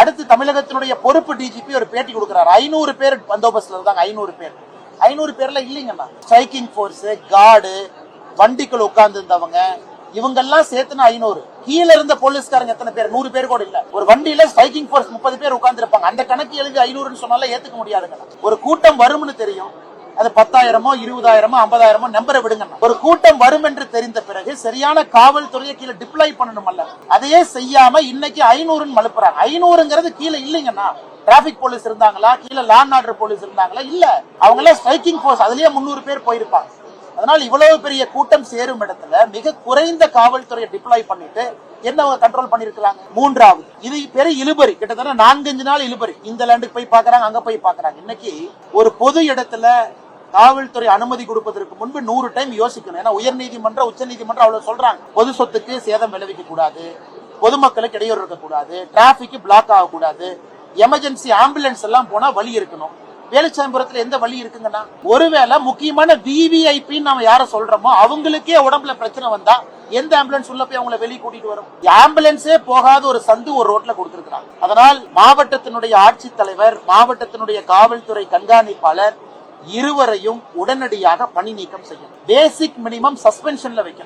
அடுத்து தமிழகத்தினுடைய பொறுப்பு டிஜிபி ஒரு பேட்டி கொடுக்குறாரு. ஐநூறு பேர் பந்தோபஸ்துல இருந்தாங்க ஐநூறு பேர். ஐநூறு பேர்ல இல்லைங்கண்ணா ஸ்ட்ரைக்கிங் ஃபோர்ஸ் கார்டு வண்டிக்குள்ள உட்கார்ந்து இருந்தவங்க இவங்கெல்லாம் சேர்த்துனா ஐநூறு. கீழே இருந்த போலீஸ்காரங்க எத்தனை பேர்? நூறு பேர் கூட இல்ல. ஒரு வண்டியில ஸ்ட்ரைக்கிங் ஃபோர்ஸ் முப்பது பேர் உட்கார்ந்து இருப்பாங்க அந்த கணக்கு எழுதி ஐநூறுன்னு சொன்னால ஏத்துக்க முடியாதுங்க. ஒரு கூட்டம் வரும்னு தெரியும். அது பத்தாயிரமோ இருபதாயிரமோ ஐம்பதாயிரமோ நம்பரை விடுங்க. ஒரு கூட்டம் வரும் என்று தெரிந்த பிறகு சரியான காவல்துறையை கீழே டிப்ளாய் பண்ணணுமல்ல. அதையே செய்யாம இன்னைக்கு ஐநூறுன்னு மலுப்புறாங்க. ஐநூறுங்கிறது கீழே இல்லைங்கண்ணா. டிராபிக் போலீஸ் இருந்தாங்களா? கீழே லேண்ட் ஆர்டர் போலீஸ் இருந்தாங்களா? இல்ல. அவங்க எல்லாம் ஸ்ட்ரைக்கிங் போர்ஸ் அதுலயே முந்நூறு பேர் போயிருப்பாங்க. அதனால் இவ்வளவு பெரிய கூட்டம் சேரும் இடத்துல மிக குறைந்த காவல்துறையை டிப்ளாய் பண்ணிட்டு என்ன கண்ட்ரோல் பண்ணிருக்கிறாங்க? மூன்றாவது இது பெரிய இழுபறி. கிட்டத்தட்ட நான்கஞ்சு நாள் இழுபறி. இந்த லேண்டுக்கு போய் பாக்குறாங்க அங்க போய் பாக்குறாங்க இன்னைக்கு ஒரு பொது இடத்துல காவல்துறை அனுமதி கொடுப்பதற்கு முன்பு நூறு டைம் யோசிக்கணும். ஏன்னா உயர்நீதிமன்றம் உச்சநீதிமன்றம் அவ்வளவு சொல்றாங்க. பொது சொத்துக்கு சேதம் விளைவிக்க கூடாது. பொதுமக்களுக்கு இடையூறு இருக்கக்கூடாது. டிராபிக் பிளாக் ஆகக்கூடாது. எமர்ஜென்சி ஆம்புலன்ஸ் எல்லாம் போனா வழி இருக்கணும். வேலுச்சாம்பரத்துல எந்த வழி இருக்குங்கன்னா ஒருவேளை முக்கியமான விவிஐபின்னு நம்ம யார சொல்றோமோ அவங்களுக்கே உடம்புல பிரச்சனை வந்தா எந்த ஆம்புலன்ஸ் உள்ள போய் அவங்கள வெளியே கூட்டிட்டு வரும்? ஆம்புலன்ஸே போகாத ஒரு சந்து ஒரு ரோட்ல கொடுத்திருக்கிறாங்க. அதனால் மாவட்டத்தினுடைய ஆட்சித்தலைவர் மாவட்டத்தினுடைய காவல்துறை கண்காணிப்பாளர் இருவரையும் உடனடியாக பணி நீக்கம் செய்யணும். பேசிக் மினிமம் சஸ்பென்ஷன்ல வைக்கணும்.